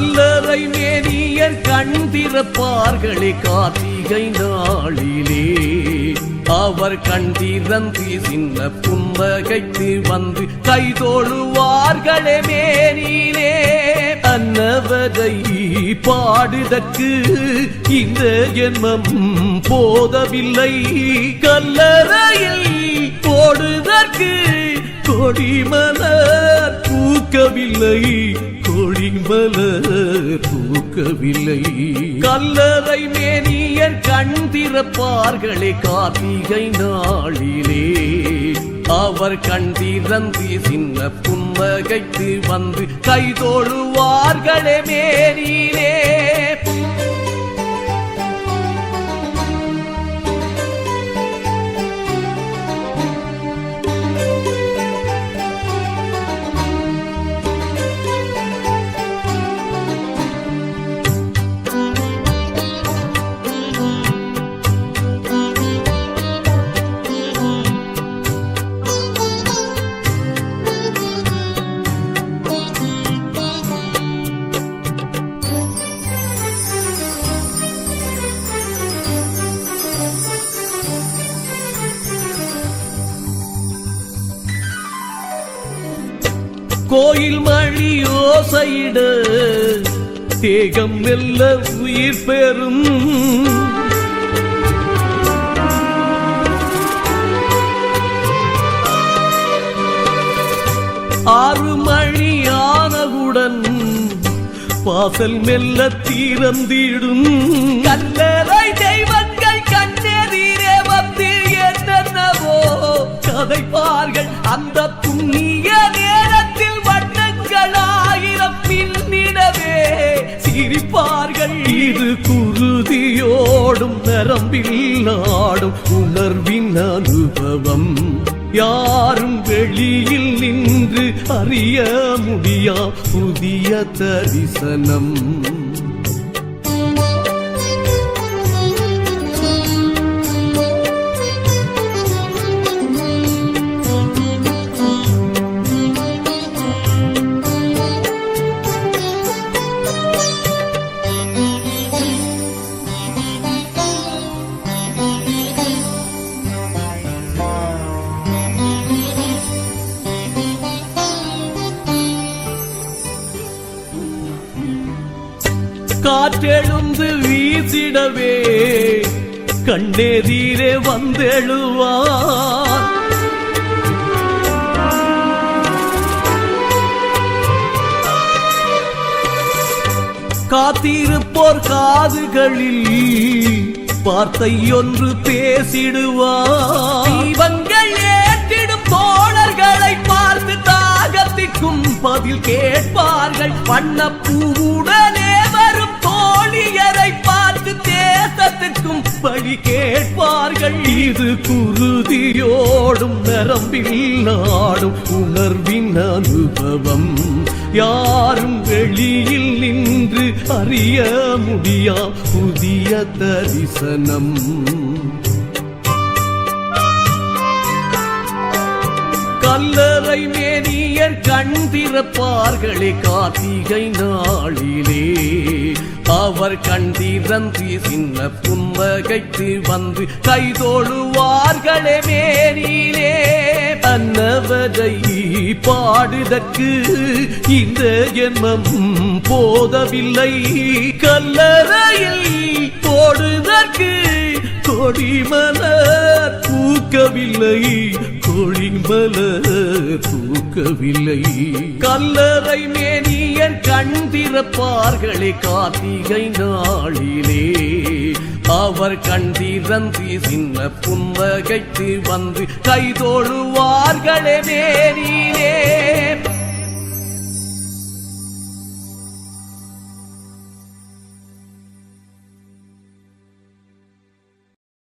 கல்லறை நேரியர் கண் திறப்பார்களே கார்த்திகை நாளிலே. அவர் கண் திறந்து சின்ன புன்னகைத்து வந்து கைதோழுவார்களே மேனிலே. அன்னவரை பாடுதற்கு இந்த ஜென்மம் போதவில்லை. கல்லறையில் போடுதற்கு கொடிமலர் பூக்கவில்லை. கொடிமலர் பூக்கவில்லை. கல்லறை மேனியர் கண் திறப்பார்களே கார்த்திகை நாளிலே. அவர் கண் திறந்து சின்ன புன்னகைத்து வந்து கைதோழுவார்களே மேனிலே. கோயில் மணி ஓசையிட. தேகம் மெல்ல உயிர் பெறும். ஆறு மணி ஆனவுடன் வாசல் மெல்ல தீரந்திடும் நரம்பில் நாடும் உணர்வின் அனுபவம். யாரும் வெளியில் நின்று அறிய முடியா புதிய தரிசனம். காற்றெழுந்து வீசிடவே. கண்ணெதிரே வந்தெழுவார். காத்திருப்போர் காதுகளில் வார்த்தை ஒன்று பேசிடுவார். தீபங்கள் ஏற்றிடும் தோழர்களை பார்த்து தாகத்திற்கும் பதில் கேட்பார்கள். பண்ண வரும் யாரும் உணர்வின் அனுபவம். யாரும் வெளியில் நின்று அறிய முடியா புதிய தரிசனம். கல்லறை மேனியர் கண் திறப்பார்களே கார்த்திகை நாளிலே. அவர் கண் திறந்து சின்ன புன்னகைத்து வந்து கைதோழுவார்களே பாடுதற்கு இந்த ஜென்மம் போதவில்லை. கல்லறையில் போடுதற்கு கொடிமலர் பூக்கவில்லை. கொடிமலர் பூக்கவில்லை. கல்லறை மேனியன் கண் திறப்பார்களே கார்த்திகை நாளிலே. அவர் கண்டிரந்தி சின்ன புன்னகைத்து வந்து கைதோழுவார்களே மேரிலே